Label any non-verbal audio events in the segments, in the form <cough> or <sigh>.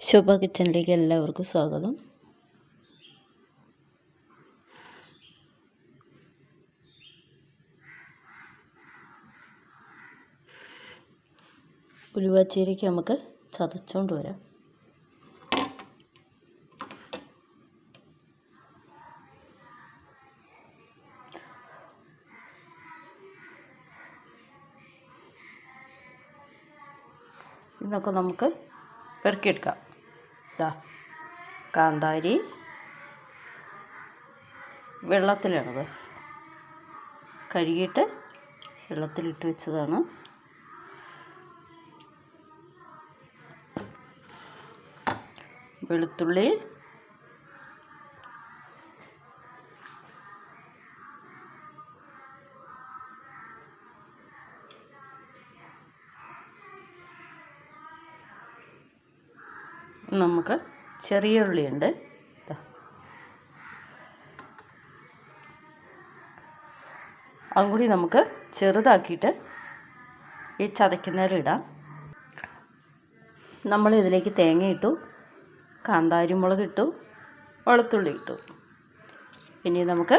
ശുഭ കിച്ചണിലേക്ക് എല്ലാവർക്കും സ്വാഗതം. ഉലുവാച്ചേരിക്ക് നമുക്ക് ചതച്ചുകൊണ്ട് വരാം. ഇതൊക്കെ നമുക്ക് പെറുക്കിയെടുക്കാം. ഇതാ കാന്താരി. വെള്ളത്തിലാണത് കഴുകിയിട്ട് വെള്ളത്തിലിട്ട് വെച്ചതാണ്. വെളുത്തുള്ളി നമുക്ക് ചെറിയ ഉള്ളിയുണ്ട്. അതും കൂടി നമുക്ക് ചെറുതാക്കിയിട്ട് ഈ ചതയ്ക്കുന്നേരം ഇടാം. നമ്മൾ ഇതിലേക്ക് തേങ്ങ ഇട്ടു കാന്താരി മുളക് ഇട്ടു വെളുത്തുള്ളി ഇട്ടു. ഇനി നമുക്ക്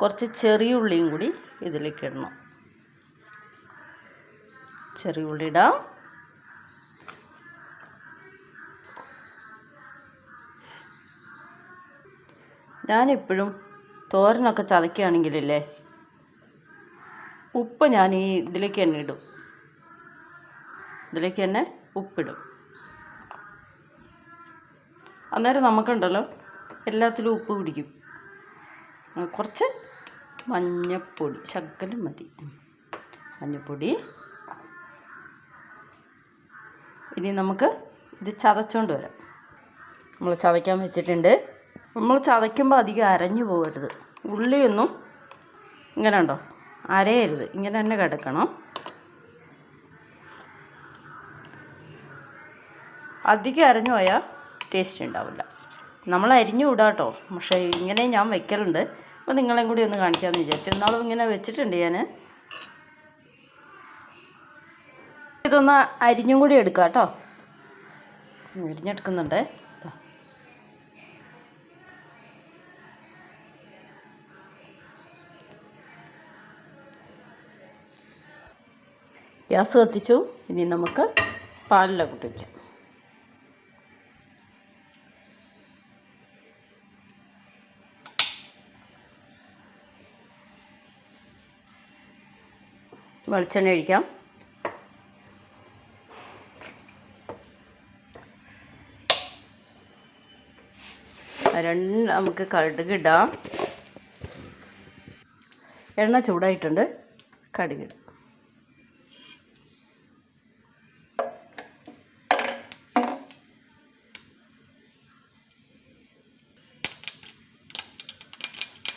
കുറച്ച് ചെറിയ ഉള്ളിയും കൂടി ഇതിലേക്ക് ഇടണം. ചെറിയ ഉള്ളി ഇടാം. ഞാനെപ്പോഴും തോരനൊക്കെ ചതക്കുകയാണെങ്കിലല്ലേ ഉപ്പ് ഞാൻ ഈ ഇതിലേക്ക് തന്നെ ഇടും. ഇതിലേക്ക് തന്നെ ഉപ്പിടും. അന്നേരം നമുക്കുണ്ടല്ലോ എല്ലാത്തിലും ഉപ്പ് പിടിക്കും. കുറച്ച് മഞ്ഞപ്പൊടി ശകലം മതി. മഞ്ഞപ്പൊടി. ഇനി നമുക്ക് ഇത് ചതച്ചുകൊണ്ട് വരാം. നമ്മൾ ചതയ്ക്കാൻ വെച്ചിട്ടുണ്ട്. നമ്മൾ ചതയ്ക്കുമ്പോൾ അധികം അരഞ്ഞു പോകരുത്. ഉള്ളിയൊന്നും ഇങ്ങനെ ഉണ്ടോ? അരയരുത്. ഇങ്ങനെ തന്നെ കിടക്കണം. അധികം അരഞ്ഞു പോയാൽ ടേസ്റ്റ് ഉണ്ടാവില്ല. നമ്മൾ അരിഞ്ഞു വിടാം കേട്ടോ. പക്ഷേ ഇങ്ങനെ ഞാൻ വെക്കലുണ്ട്. അപ്പോൾ നിങ്ങളെയും കൂടി ഒന്ന് കാണിക്കാമെന്ന് വിചാരിച്ചു. എന്നാളും ഇങ്ങനെ വെച്ചിട്ടുണ്ട് ഞാൻ ഇതൊന്ന് അരിഞ്ഞും കൂടി എടുക്കാം കേട്ടോ. അരിഞ്ഞെടുക്കുന്നുണ്ട്. ഗ്യാസ് കത്തിച്ചു. ഇനി നമുക്ക് പാലില കുട്ടിക്കാം വെളിച്ചെണ്ണ ഒഴിക്കാം. രണ്ട് നമുക്ക് കടുകിടാം എണ്ണ ചൂടായിട്ടുണ്ട്. കടുകിടാം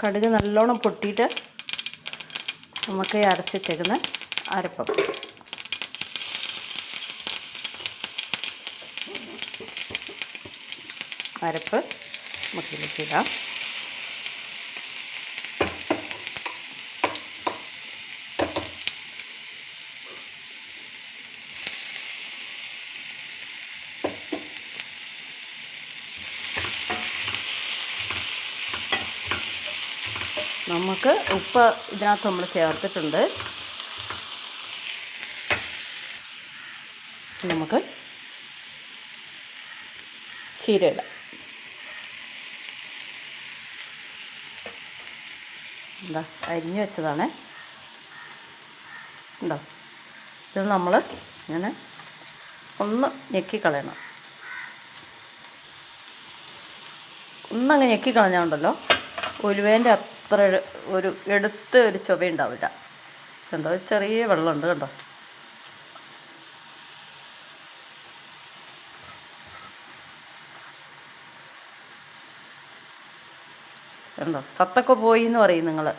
കടുക് നല്ലോണം പൊട്ടിയിട്ട് നമുക്ക് അരച്ചിട്ടേക്കുന്ന അരപ്പം. അരപ്പ് നമുക്കിതിലേക്ക് ഇടാം. നമുക്ക് ഉപ്പ് ഇതിനകത്ത് നമ്മൾ ചേർത്തിട്ടുണ്ട്. നമുക്ക് ചീര ഇടാം. എന്താ അരിഞ്ഞു വെച്ചതാണ്. ഉണ്ടോ ഇത് നമ്മൾ ഇങ്ങനെ ഒന്ന് ഞെക്കിക്കളയണം. ഒന്നങ്ങ് ഞെക്കിക്കളഞ്ഞാൽ ഉണ്ടല്ലോ. ഉലുവേന്റെ അത്ര ഒരു- എടുത്ത ഒരു ചുവ ഉണ്ടാവില്ല. കണ്ടോ ചെറിയ വെള്ളമുണ്ട് കണ്ടോ? കണ്ടോ? സത്തൊക്കെ പോയി എന്ന് പറയും നിങ്ങൾ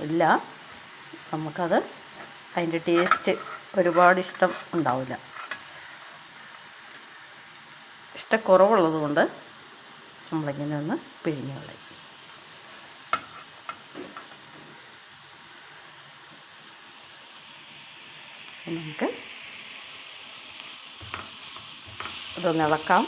ഇല്ല നമുക്കത് അതിന്റെ ടേസ്റ്റ് ഒരുപാട് ഇഷ്ടം ഉണ്ടാവില്ല. ഇഷ്ടക്കുറവുള്ളത് കൊണ്ട് നമ്മളിങ്ങനെ ഒന്ന് പിഴിഞ്ഞു കളയും. നമുക്ക് ഇതൊന്ന് ഇളക്കാം.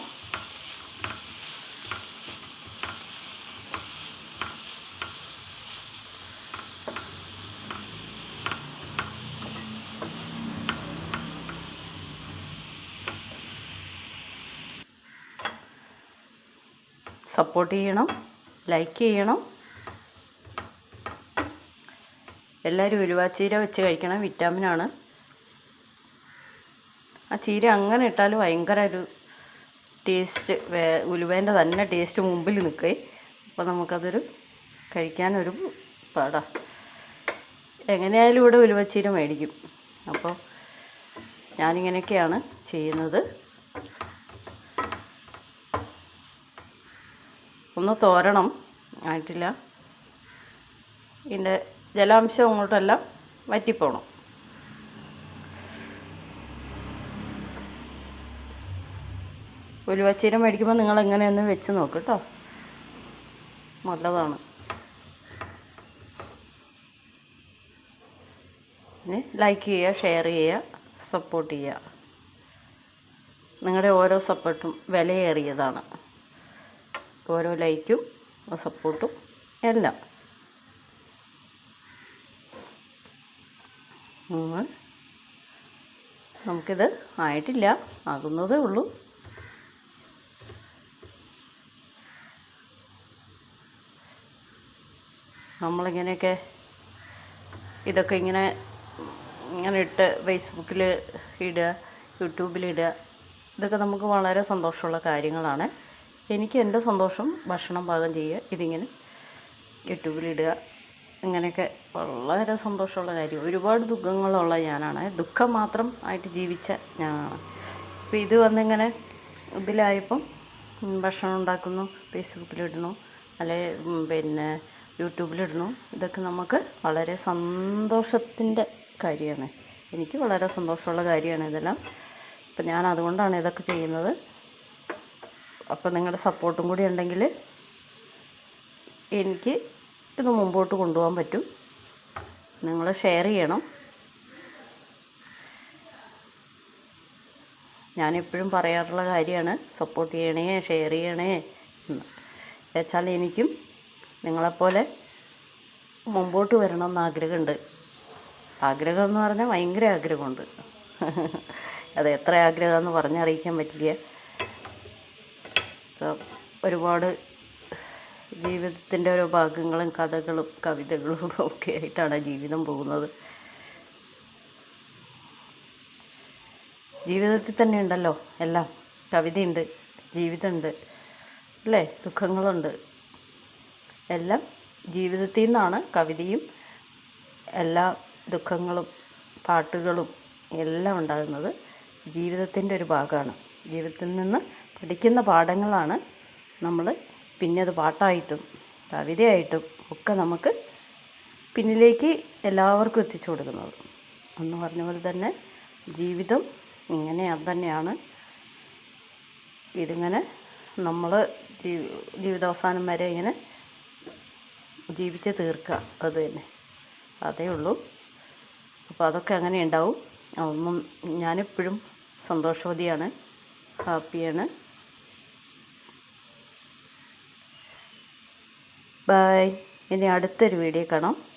സപ്പോർട്ട് ചെയ്യണം ലൈക്ക് ചെയ്യണം. എല്ലാവരും ഉലുവാച്ചീര വെച്ച് കഴിക്കണം വിറ്റാമിനാണ് ആ ചീര അങ്ങനെ ഇട്ടാൽ ഭയങ്കര ഒരു ടേസ്റ്റ് ഉലുവേന്റെ തന്നെ ടേസ്റ്റ് മുമ്പിൽ നിൽക്കേ അപ്പോൾ നമുക്കതൊരു കഴിക്കാനൊരു പാടാ. എങ്ങനെയായാലും ഇവിടെ ഉലുവച്ചീര മേടിക്കും. അപ്പോൾ ഞാനിങ്ങനെയൊക്കെയാണ് ചെയ്യുന്നത്. ഒന്ന് തോരണം. ആയിട്ടില്ല. ഇതിന്റെ ജലാംശം അങ്ങോട്ടെല്ലാം വറ്റിപ്പോണം. ഉലുവച്ചീര മേടിക്കുമ്പോൾ നിങ്ങൾ എങ്ങനെയൊന്ന് വെച്ച് നോക്ക് കേട്ടോ നല്ലതാണ്. ലൈക്ക് ചെയ്യുക ഷെയർ ചെയ്യുക സപ്പോർട്ട് ചെയ്യുക. നിങ്ങളുടെ ഓരോ സപ്പോർട്ടും വിലയേറിയതാണ്. ഓരോ ലൈക്കും സപ്പോർട്ടും എല്ലാം. നമുക്കിത് ആയിട്ടില്ല. ആകുന്നതേ ഉള്ളൂ. നമ്മളിങ്ങനെയൊക്കെ ഇതൊക്കെ ഇങ്ങനെ ഇങ്ങനെ ഇട്ട് ഫേസ്ബുക്കിൽ ഇടുക യൂട്യൂബിലിടുക ഇതൊക്കെ നമുക്ക് വളരെ സന്തോഷമുള്ള കാര്യങ്ങളാണ്. എനിക്ക് എന്റെ സന്തോഷം ഭക്ഷണം പാകം ചെയ്യുക ഇതിങ്ങനെ യൂട്യൂബിലിടുക ഇങ്ങനെയൊക്കെ വളരെ സന്തോഷമുള്ള കാര്യം. ഒരുപാട് ദുഃഖങ്ങളുള്ള ഞാനാണ്. ദുഃഖം മാത്രം ആയിട്ട് ജീവിച്ച ഞാനാണ്. അപ്പോൾ ഇത് വന്നിങ്ങനെ ഇതിലായപ്പം ഭക്ഷണം ഉണ്ടാക്കുന്നു ഫേസ്ബുക്കിലിടുന്നു അല്ലെ പിന്നെ യൂട്യൂബിലിടുന്നു. ഇതൊക്കെ നമുക്ക് വളരെ സന്തോഷത്തിന്റെ കാര്യമാണ്. എനിക്ക് വളരെ സന്തോഷമുള്ള കാര്യമാണ് ഇതെല്ലാം. അപ്പം ഞാൻ അതുകൊണ്ടാണ് ഇതൊക്കെ ചെയ്യുന്നത്. അപ്പോൾ നിങ്ങളുടെ സപ്പോർട്ടും കൂടി ഉണ്ടെങ്കിൽ എനിക്ക് ഇത് മുമ്പോട്ട് കൊണ്ടുപോകാൻ പറ്റും. നിങ്ങൾ ഷെയർ ചെയ്യണം. ഞാനെപ്പോഴും പറയാറുള്ള കാര്യമാണ് സപ്പോർട്ട് ചെയ്യണേ ഷെയർ ചെയ്യണേ എന്ന്. വെച്ചാൽ എനിക്കും നിങ്ങളെപ്പോലെ മുമ്പോട്ട് വരണം എന്ന് ആഗ്രഹമുണ്ട്. ആഗ്രഹം എന്ന് പറഞ്ഞാൽ ഭയങ്കര ആഗ്രഹമുണ്ട്. അത് എത്ര ആഗ്രഹമെന്ന് പറഞ്ഞറിയിക്കാൻ പറ്റില്ല. ഒരുപാട് ജീവിതത്തിന്റെ ഓരോ ഭാഗങ്ങളും കഥകളും കവിതകളും <laughs> ഒക്കെ ആയിട്ടാണ് ജീവിതം പോകുന്നത്. ജീവിതത്തിൽ തന്നെ ഉണ്ടല്ലോ എല്ലാം. കവിതയുണ്ട് ജീവിതമുണ്ട് അല്ലേ? ദുഃഖങ്ങളുണ്ട്. എല്ലാം ജീവിതത്തിൽ നിന്നാണ് കവിതയും എല്ലാ ദുഃഖങ്ങളും പാട്ടുകളും എല്ലാം ഉണ്ടാകുന്നത് ജീവിതത്തിന്റെ ഒരു ഭാഗമാണ്. ജീവിതത്തിൽ നിന്ന് പഠിക്കുന്ന പാഠങ്ങളാണ് നമ്മൾ പിന്നെ അത് പാട്ടായിട്ടും കവിതയായിട്ടും ഒക്കെ നമുക്ക് പിന്നിലേക്ക് എല്ലാവർക്കും എത്തിച്ചു കൊടുക്കുന്നത്. എന്ന് പറഞ്ഞ പോലെ തന്നെ ജീവിതം ഇങ്ങനെ അത് തന്നെയാണ്. ഇതിങ്ങനെ നമ്മൾ ജീവിതാവസാനം വരെ ഇങ്ങനെ ജീവിച്ച് തീർക്കുക. അത് തന്നെ. അതേ ഉള്ളൂ. അപ്പോൾ അതൊക്കെ അങ്ങനെ ഉണ്ടാവും. ഒന്നും ഞാനെപ്പോഴും സന്തോഷവതിയാണ്. ഹാപ്പിയാണ്. ബൈ ഇനി അടുത്തൊരു വീഡിയോ കാണാം.